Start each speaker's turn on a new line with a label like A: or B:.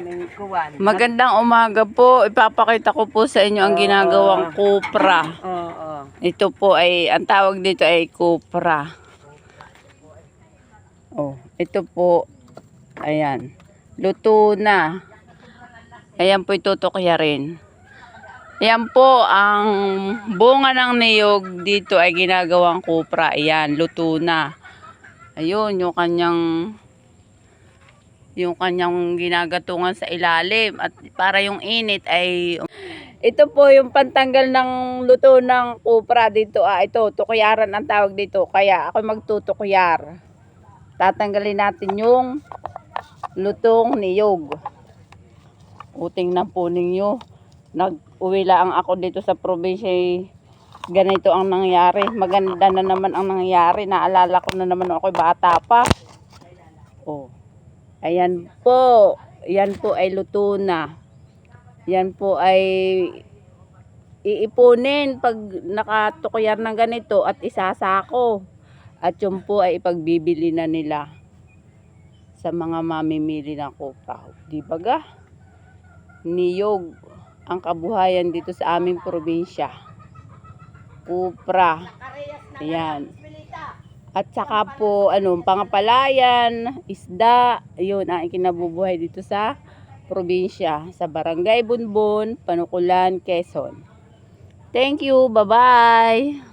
A: aming kuwan.
B: Magandang umaga po. Ipapakita ko po sa inyo ang ginagawang kupra.
A: Oo.
B: Ito po ay, ang tawag dito ay kupra. Oh, ito po, ayan, luto na. Ayan po itutukya rin. Ayan po, ang bunga ng niyog dito ay ginagawang kupra. Ayan, luto na. Ayun, yung kanyang yung kanyang ginagatungan sa ilalim at para yung init ay ito po yung pantanggal ng luto ng kupra dito. Ah, ito, tukyaran ang tawag dito. Kaya ako magtutukyar. Tatanggalin natin yung lutong niyog. Uting na po ninyo. Nag-uwi lang ako dito sa probinsya. eh, Ganito ang nangyari. Maganda na naman ang nangyari. Naalala ko na naman ako bata pa. Oh. Ayan po. Yan po ay luto na. Yan po ay iipunin pag nakatukyar ng ganito at isasako. At yun po ay ipagbibili na nila sa mga mamimili ng kupra. Di ba ga? Niyog ang kabuhayan dito sa aming probinsya. Kupra. Ayan. At saka po, ano, pangapalayan, isda, yun ang ikinabubuhay dito sa probinsya, sa Barangay Bunbon, Panukulan, Quezon. Thank you, bye-bye!